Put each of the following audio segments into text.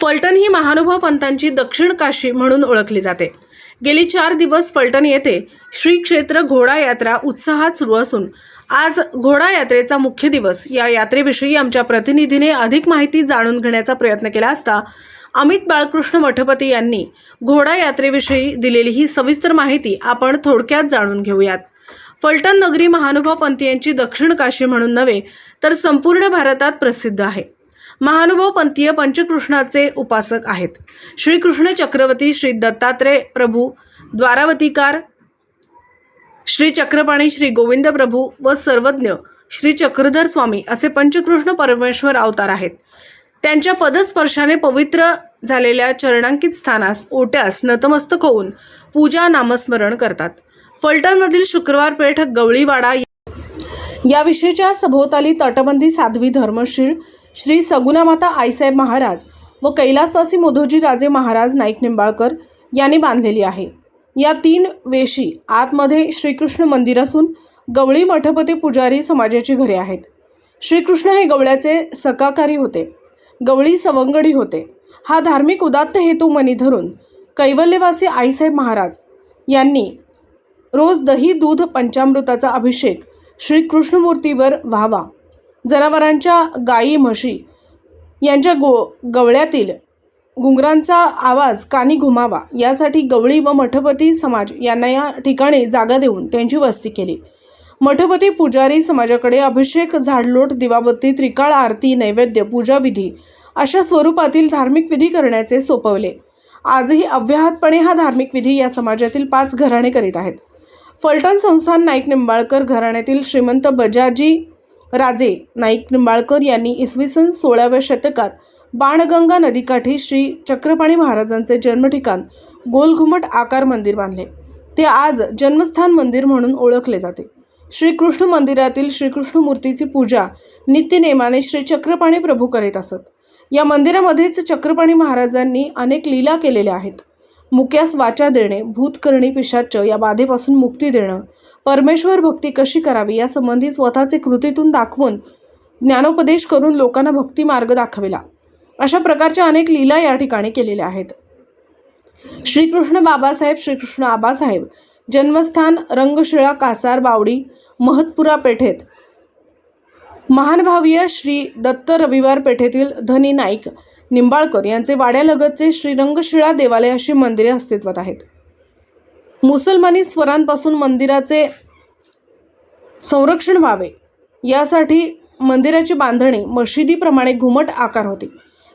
फलटण ही महानुभाव पंथांची दक्षिण काशी म्हणून ओळखली जाते. गेली चार दिवस फलटण येथे श्री क्षेत्र घोडा यात्रा उत्साहात सुरू असून आज घोडा यात्रेचा मुख्य दिवस. या यात्रेविषयी आमच्या प्रतिनिधीने अधिक माहिती जाणून घेण्याचा प्रयत्न केला असता अमित बाळकृष्ण मठपती यांनी घोडा यात्रेविषयी दिलेली ही सविस्तर माहिती आपण थोडक्यात जाणून घेऊयात. फलटण नगरी महानुभाव पंथीयांची दक्षिण काशी म्हणून नव्हे तर संपूर्ण भारतात प्रसिद्ध आहे. महानुभाव पंथीय पंचकृष्णाचे उपासक आहेत. श्रीकृष्ण चक्रवर्ती श्री दत्तात्रय प्रभू द्वारावतीकार श्री चक्रपाणी श्री गोविंद प्रभू व सर्वज्ञ श्री चक्रधर स्वामी असे पंचकृष्ण परमेश्वर अवतार आहेत. त्यांच्या पदस्पर्शाने पवित्र झालेल्या चरणांकित स्थानास ओट्यास नतमस्तक होऊन पूजा नामस्मरण करतात. फलटणमधील शुक्रवार पेठ गवळीवाडा याविषयीच्या सभोवताली तटबंदी साध्वी धर्मशील श्री सगुणामाता आईसाहेब महाराज व कैलासवासी मोधोजी राजे महाराज नाईक निंबाळकर यांनी बांधलेली आहे. या तीन वेशी आतमध्ये श्रीकृष्ण मंदिर असून गवळी मठपती पुजारी समाजाची घरे आहेत. श्रीकृष्ण हे गवळ्याचे सकाकारी होते. गवळी सवंगडी होते. हा धार्मिक उदात्त हेतू मनी धरून कैवल्यवासी आईसाहेब महाराज यांनी रोज दही दूध पंचामृताचा अभिषेक श्रीकृष्णमूर्तीवर व्हावा. जनावरांच्या गायी म्हशी यांच्या गो गवळ्यातील घुंगरांचा आवाज कानी घुमावा यासाठी गवळी व मठपती समाज यांना या ठिकाणी जागा देऊन त्यांची वस्ती केली. मठपती पुजारी समाजाकडे अभिषेक झाडलोट दिवाबत्ती त्रिकाळ आरती नैवेद्य पूजाविधी अशा स्वरूपातील धार्मिक विधी करण्याचे सोपवले. आजही अव्याहतपणे हा धार्मिक विधी या समाजातील पाच घराणे करीत आहेत. फलटण संस्थान नाईक निंबाळकर घराण्यातील श्रीमंत बजाजी राजे नाईक निंबाळकर यांनी इसवी सन सोळाव्या शतकात बाणगंगा नदीकाठी श्री चक्रपाणी महाराजांचे जन्मठिकाण गोलघुमट आकार मंदिर बांधले. ते आज जन्मस्थान मंदिर म्हणून ओळखले जाते. श्रीकृष्ण मंदिरातील श्रीकृष्ण मूर्तीची पूजा नित्यनेमाने श्री चक्रपाणी प्रभू करीत असत. या मंदिरामध्येच चक्रपाणी महाराजांनी अनेक लीला केलेल्या आहेत. मुक्यास वाचा देणे भूतकर्णी पिशाच या बाधेपासून मुक्ती देणं परमेश्वर भक्ती कशी करावी यासंबंधी स्वतःचे कृतीतून दाखवून ज्ञानोपदेश करून लोकांना भक्ती मार्ग दाखविला. अशा प्रकारच्या अनेक लीला या ठिकाणी केलेल्या आहेत. श्रीकृष्ण बाबासाहेब श्रीकृष्ण आबासाहेब जन्मस्थान रंगशिळा कासार बावडी महतपुरा पेठेत. महानभावीय श्री दत्त रविवार पेठेतील धनी नाईक निंबाळकर यांचे वाड्यालगतचे श्रीरंगशिळा देवालय अशी मंदिरे अस्तित्वात आहेत. मुसलमानी स्वरांपासून मंदिराचे संरक्षण व्हावे. यासाठी मंदिराची बांधणी मशिदीप्रमाणे घुमट आकार होती.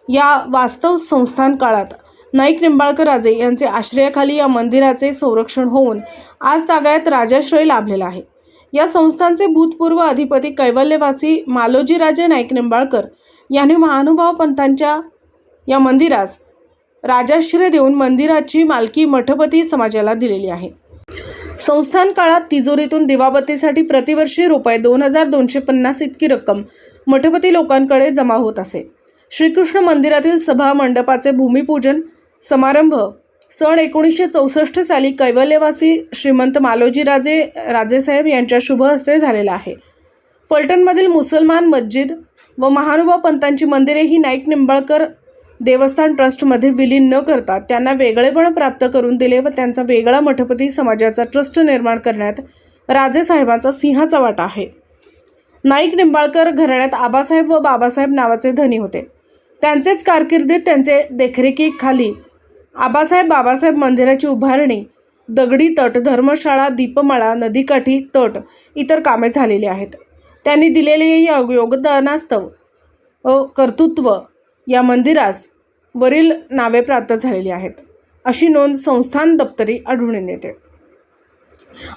या वास्तव संस्थान काळात नाईक निंबाळकर राजे यांचे आश्रयाखाली या मंदिराचे संरक्षण होऊन आज तागायत राजाश्रय लाभलेला आहे. या संस्थांचे भूतपूर्व अधिपती कैवल्यवासी मालोजीराजे नाईक निंबाळकर यांनी महानुभाव पंथांच्या या मंदिरास राजाश्रय देऊन मंदिराची मालकी मठपती समाजाला दिलेली आहे. संस्थान काळात तिजोरीतून दिवाबत्तीसाठी प्रतिवर्षी रुपये दोन हजार दोनशे पन्नास इतकी रक्कम मठपती लोकांकडे जमा होत असे. श्रीकृष्ण मंदिरातील सभा मंडपाचे भूमिपूजन समारंभ सन एकोणीसशे चौसष्ट साली कैवल्यवासी श्रीमंत मालोजीराजे राजेसाहेब यांच्या शुभ हस्ते झालेला आहे. फलटणमधील मुसलमान मस्जिद व महानुभाव पंतांची मंदिरे ही नाईक निंबाळकर देवस्थान ट्रस्टमध्ये विलीन न करता त्यांना वेगळेपण प्राप्त करून दिले व त्यांचा वेगळा मठपती समाजाचा ट्रस्ट निर्माण करण्यात राजेसाहेबांचा सिंहाचा वाटा आहे. नाईक निंबाळकर घराण्यात आबासाहेब व बाबासाहेब नावाचे धनी होते. त्यांचेच कारकिर्दीत त्यांचे देखरेखीखाली आबासाहेब बाबासाहेब मंदिराची उभारणी दगडी तट धर्मशाळा दीपमाळा नदीकाठी तट इतर कामे झालेली आहेत. त्यांनी दिलेले या योगदानास्तव कर्तृत्व या मंदिरास वरील नावे प्राप्त झालेली आहेत. अशी नोंद संस्थान दप्तरी आढळून येते.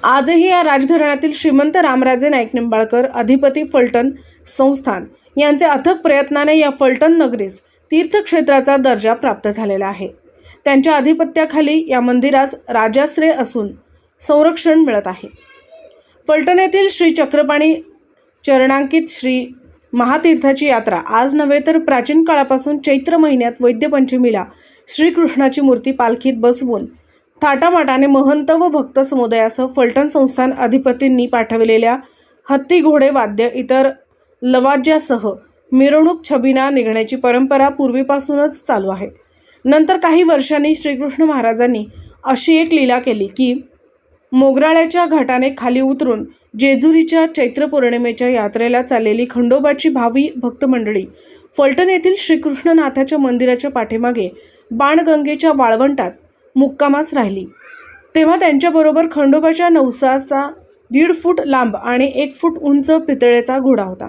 आजही या राजघराण्यातील श्रीमंत रामराजे नाईक निंबाळकर अधिपती फलटण संस्थान यांचे अथक प्रयत्नाने या फलटण नगरीस तीर्थक्षेत्राचा दर्जा प्राप्त झालेला आहे. त्यांच्या अधिपत्याखाली या मंदिरास राजाश्रय असून संरक्षण मिळत आहे. फलटण येथील श्री चक्रपाणी चरणांकित श्री महातीर्थाची यात्रा. आज नव्हे तर प्राचीन काळापासून चैत्र महिन्यात वैद्यपंचमीला श्रीकृष्णाची मूर्ती पालखीत बसवून थाटामाटाने महंत व भक्त समुदायासह फलटण संस्थान अधिपतींनी पाठविलेल्या हत्ती घोडे वाद्य इतर लवाज्यासह मिरवणूक छबिना निघण्याची परंपरा पूर्वीपासूनच चालू आहे. नंतर काही वर्षांनी श्रीकृष्ण महाराजांनी अशी एक लीला केली की मोगराळ्याच्या घाटाने खाली उतरून जेजुरीच्या चैत्र पौर्णिमेच्या यात्रेला चाललेली खंडोबाची भावी भक्तमंडळी फलटण येथील श्रीकृष्णनाथाच्या मंदिराच्या पाठीमागे बाणगंगेच्या वाळवंटात मुक्कामास राहिली. तेव्हा त्यांच्याबरोबर खंडोबाच्या नवसाचा दीड फूट लांब आणि एक फूट उंच पितळेचा घोडा होता.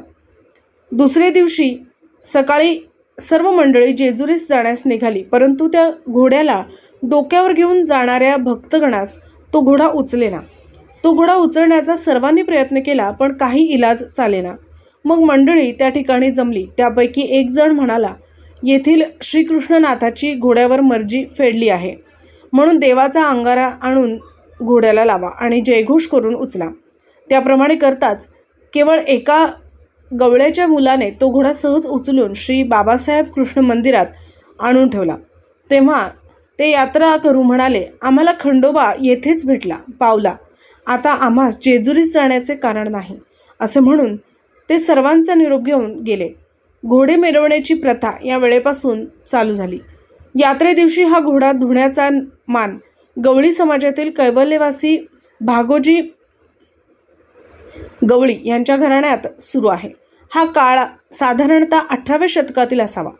दुसरे दिवशी सकाळी सर्व मंडळी जेजुरीस जाण्यास निघाली परंतु त्या घोड्याला डोक्यावर घेऊन जाणाऱ्या भक्तगणास तो घोडा उचलेना. तो घोडा उचलण्याचा सर्वांनी प्रयत्न केला पण काही इलाज चालेना. मग मंडळी त्या ठिकाणी जमली. त्यापैकी एक जण म्हणाला येथील श्रीकृष्णनाथाची घोड्यावर मर्जी फेडली आहे. म्हणून देवाचा अंगारा आणून घोड्याला लावा आणि जयघोष करून उचला. त्याप्रमाणे करताच केवळ एका गवळ्याच्या मुलाने तो घोडा सहज उचलून श्री बाबासाहेब कृष्ण मंदिरात आणून ठेवला. तेव्हा ते यात्रा करू म्हणाले आम्हाला खंडोबा येथेच भेटला पावला. आता आम्हास जेजुरीत जाण्याचे कारण नाही असे म्हणून ते सर्वांचा निरोप घेऊन गेले. घोडे मिरवण्याची प्रथा या वेळेपासून चालू झाली. यात्रे दिवशी हा घोडा धुण्याचा मान गवळी समाजातील कैवल्यवासी भागोजी गवळी यांच्या घराण्यात सुरू आहे. हा काळ साधारणतः अठराव्या शतकातील असावा.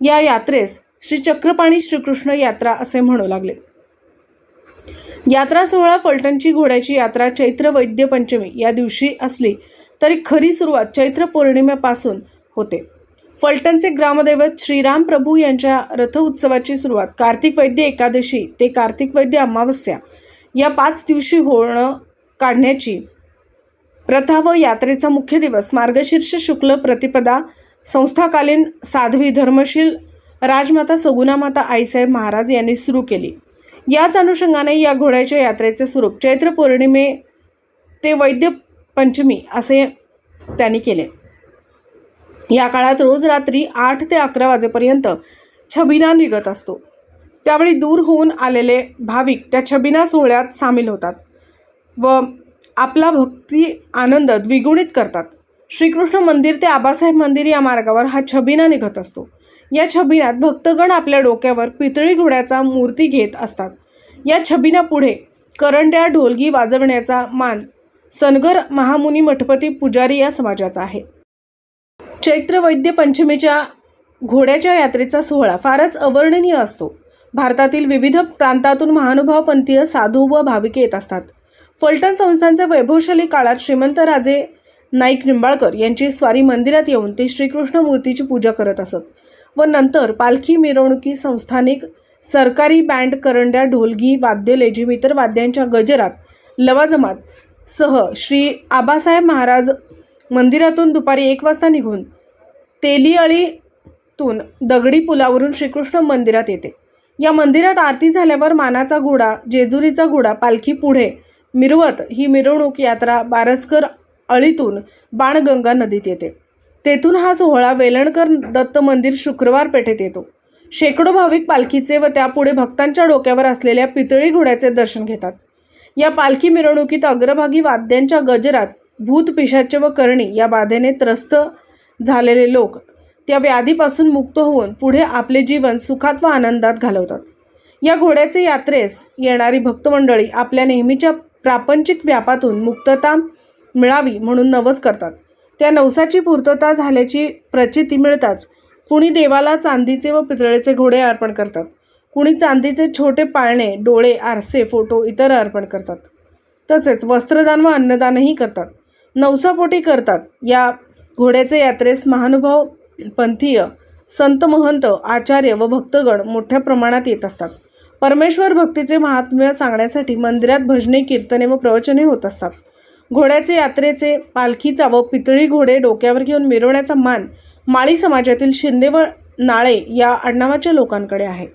या यात्रेस श्री चक्रपाणी श्रीकृष्ण यात्रा असे म्हणू लागले. यात्रा सोहळा फलटणची घोड्याची यात्रा चैत्र वैद्य पंचमी या दिवशी असली तरी खरी सुरुवात चैत्र पौर्णिमेपासून होते. फलटणचे ग्रामदैवत श्रीराम प्रभू यांच्या रथ उत्सवाची सुरुवात कार्तिक वैद्य एकादशी ते कार्तिक वैद्य अमावस्या या पाच दिवशी होणं काढण्याची प्रथा व यात्रेचा मुख्य दिवस मार्गशीर्ष शुक्ल प्रतिपदा संस्थाकालीन साध्वी धर्मशील राजमाता सगुणामाता आईसाहेब महाराज यांनी सुरू केली. याच अनुषंगाने या घोड्याच्या यात्रेचे स्वरूप चैत्र पौर्णिमे ते वैद्य पंचमी असे त्यांनी केले. या काळात रोज रात्री आठ ते अकरा वाजेपर्यंत छबिना निघत असतो. त्यावेळी दूर होऊन आलेले भाविक त्या छबिना सोहळ्यात सामील होतात व आपला भक्ती आनंद द्विगुणित करतात. श्रीकृष्ण मंदिर ते आबासाहेब मंदिर या मार्गावर हा छबिना निघत असतो. या छबिनात भक्तगण आपल्या डोक्यावर पितळी घोड्याचा मूर्ती घेत असतात. या छबिनापुढे करंड्या ढोलगी वाजवण्याचा मान सनगर महामुनी मठपती पुजारी या समाजाचा आहे. चैत्र वैद्य पंचमीच्या घोड्याच्या यात्रेचा सोहळा फारच अवर्णनीय असतो. भारतातील विविध प्रांतातून महानुभाव पंथीय साधू व भाविके येत असतात. फलटण संस्थांच्या वैभवशाली काळात श्रीमंत राजे नाईक निंबाळकर यांची स्वारी मंदिरात येऊन ते श्रीकृष्ण मूर्तीची पूजा करत असत. व नंतर पालखी मिरवणुकी संस्थानिक सरकारी बँड करंड्या ढोलगी वाद्य लेझिम इतर वाद्यांच्या गजरात लवाजमात सह श्री आबासाहेब महाराज मंदिरातून दुपारी एक वाजता निघून तेलीअळीतून दगडी पुलावरून श्रीकृष्ण मंदिरात येते. या मंदिरात आरती झाल्यावर मानाचा घोडा जेजुरीचा घोडा पालखी पुढे मिरवत ही मिरवणूक यात्रा बारसकर अळीतून बाणगंगा नदीत येते. तेथून हा सोहळा वेलणकर दत्त मंदिर शुक्रवार पेठेत येतो. शेकडो भाविक पालखीचे व त्यापुढे भक्तांच्या डोक्यावर असलेल्या पितळी घोड्याचे दर्शन घेतात. या पालखी मिरवणुकीत अग्रभागी वाद्यांच्या गजरात भूत पिशाच व करणी या बाधेने त्रस्त झालेले लोक त्या व्याधीपासून मुक्त होऊन पुढे आपले जीवन सुखात व आनंदात घालवतात. या घोड्याचे यात्रेस येणारी भक्तमंडळी आपल्या नेहमीच्या प्रापंचिक व्यापातून मुक्तता मिळावी म्हणून नवस करतात. त्या नवसाची पूर्तता झाल्याची प्रचिती मिळताच कुणी देवाला चांदीचे व पितळेचे घोडे अर्पण करतात. कुणी चांदीचे छोटे पाळणे डोळे आरसे फोटो इतर अर्पण करतात. तसेच वस्त्रदान व अन्नदानही करतात. नवसापोटी करतात. या घोड्याचे यात्रेस महानुभाव पंथीय संत महंत आचार्य व भक्तगण मोठ्या प्रमाणात येत असतात. परमेश्वर भक्तीचे महात्म्य सांगण्यासाठी मंदिरात भजने कीर्तने व प्रवचने होत असतात. घोड्याचे यात्रेचे पालखीचा व पितळी घोडे डोक्यावर घेऊन मिरवण्याचा मान माळी समाजातील शिंदे व नाळे या आडनावाच्या लोकांकडे आहे.